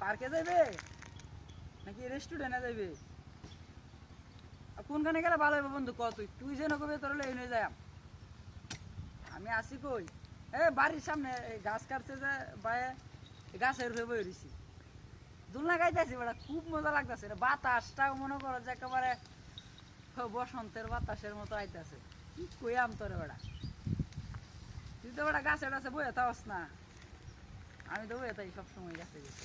পার্কে যাইবে? নাকি রেস্টুরেন্টে যাইবে? কোনখানে গেলে ভালো হবে বন্ধু? কত তুই? যেন কবে, তোর লই নিয়ে যাই আমি। আসি কই? এ, বাড়ির সামনে গাছ কাটছে যে এই গাছের উপরে বই রইছি দোলনা গাইতেছি, বেটা, খুব মজা লাগতেছে রে। বাতাসটা মনে করো যে একেবারে বসন্তের বাতাসের মতো আইতাছে। কি কইয়াম তোরে, বেটা? তুই তো, বেটা, গাছে টাছে বইয়ে থাকস না। আমি তো বইয়ে থাকি সবসময় গাছে গেছে।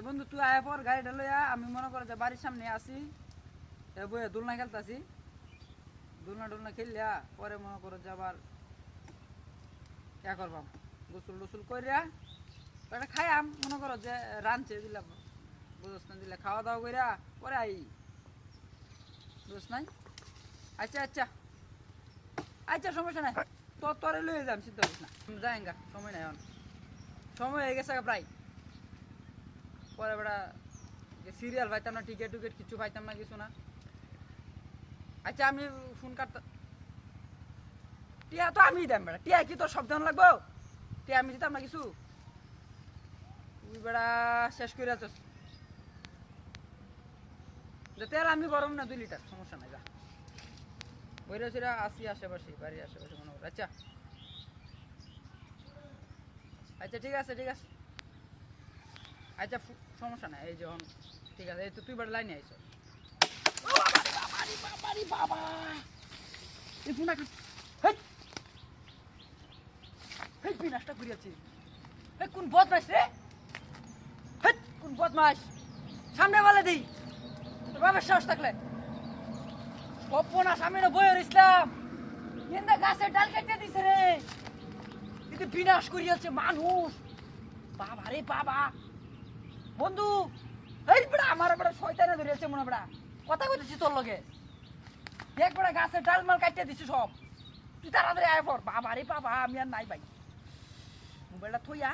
আচ্ছা বন্ধু, তুই আয় পর, গাড়িটা লইয়া, আমি মনে করো যে বাড়ির সামনে আসি বইয়ে দোলনা খেলতাছি। দোলনা টোলনা খেললিয়া পরে মনে করো যে আবার ইয়া করবাম, গোসল টোসল করিয়া এটা খাইয়াম। মনে করো যে রানছে দিলাম বুঝস না দিলে খাওয়া দাওয়া করিয়া পরে আই। বুঝস নাই? আচ্ছা আচ্ছা। আচ্ছা সমস্যা নাই। তোর তোরে লয়ে যাম চিন্তা করিস না। যাইঙ্গা, সময় নাই এখন। সময় হয়ে গেছে প্রায়। পরে বেড়া যে সিরিয়াল পাইতাম না টিকিট টুকিট কিছু পাইতাম না কিছু না। আচ্ছা আমি ফোন কাটতাম টিয়া তো আমি দাম বেড়া। টিয়া কি তোর শব্দ লাগবো? টিয়া আমি দিতাম না কিছু? তুই বেড়া শেষ করে আছিস যে তেল আমি গরম না, দুই লিটার, সমস্যা নাই, যা। বইরা সেরা আসি আশেপাশে, বাড়ির আশেপাশে মনে কর। আচ্ছা। আচ্ছা ঠিক আছে ঠিক আছে। আচ্ছা সমস্যা নাই, এই যখন ঠিক আছে, এই তো তুই বাড়ি লাইনে আইস। বাবা কি বিনাশটা কোন কোন সামনে বলে দিই। বাবার সাহস থাকলে। সপনা সামনে বইয়ের ইসলাম এন্দা গাছের ডাল কেটে দিছে রে। কিন্তু বিনাশ করিয়াছে মানুষ। বাবা রে বাবা। বন্ধু, এই বড়া, আমার বড় শয়তানে ধরেছে মনে বড়া। কথা কইতেছি তোর লগে। দেখ বড়া গাছের ডাল মাল কাটতে দিছি সব। তুই তাড়াতাড়ি আয় পর। বাবা রে বাবা, আমি আর নাই ভাই। মোবাইলটা থইয়া।